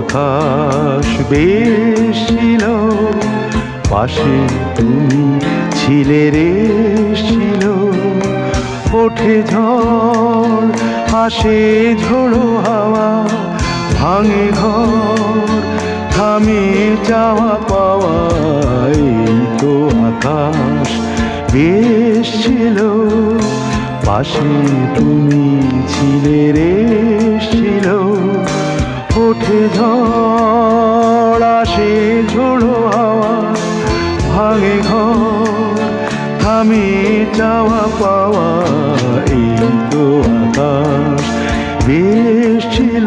আকাশ বেশ ছিল পাশে তুমি ছিলে রে ছিল ওঠে ঝড়, আসে ঝোড়ো হাওয়া, ভাঙে ঘর থামে যাওয়া পাওয়া তো আকাশ বেশ ছিল। পাশে তুমি ছিলে রে ভাঙে ঘর আমি যাওয়া পাওয়া এই তো আকাশ বেশ ছিল।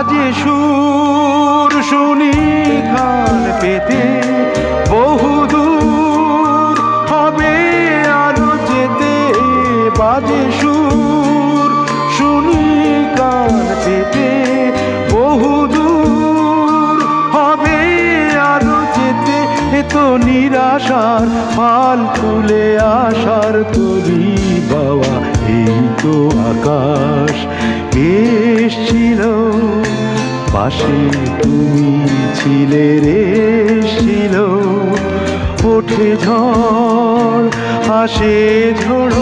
বাজে সুর শুনি কান পেতে। বহু দূর হবে আরও যেতে। বাজে সুর শুনি কান পেতে। বহু দূর হবে আরও যেতে। এ তো নিরাশার ফাল তুলে আসার তরি বাবা এই তো আকাশ, বেশ ছিল পাশে তুমি ছিলে রে ছিল ওঠে ঝড় আসে ঝোড়ো।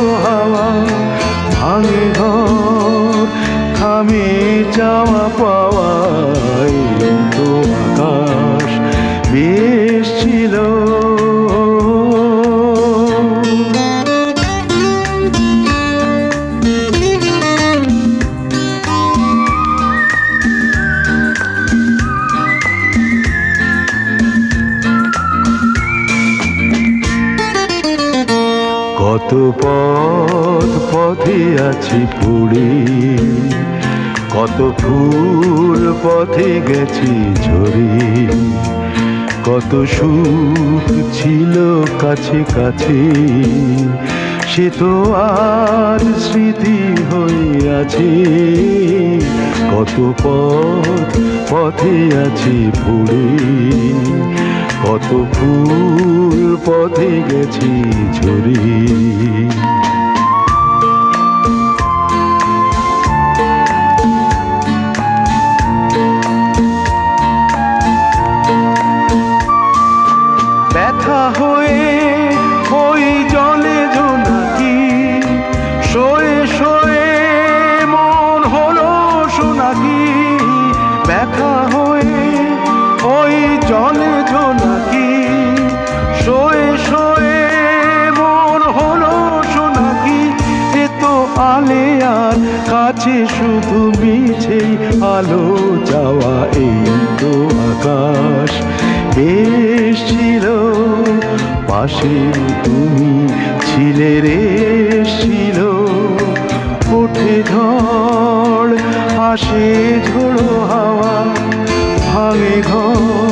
কত পথ পথে আছি পড়ে কত ফুল পথে গেছি ঝরে। কত সুখ ছিল কাছে কাছে। সে তো আর স্মৃতি হয়ে আছে। কত পথ পথে আছি পড়ে কত ফুল পথে গেছি ঝরে। ব্যথা হয়ে ওই জলে জোনাকি শোয়ে শোয়ে মন হলো সোনাকি ব্যথা হয়ে ওই জলে জোনাকি কাছে শুধু মিছেই, আলো যাওয়া এই তো আকাশ। বেশ ছিল, পাশে তুমি ছিলে রে ছিল। ওঠে ঝড় আসে ঝোড়ো হাওয়া, ভাঙে ঘর।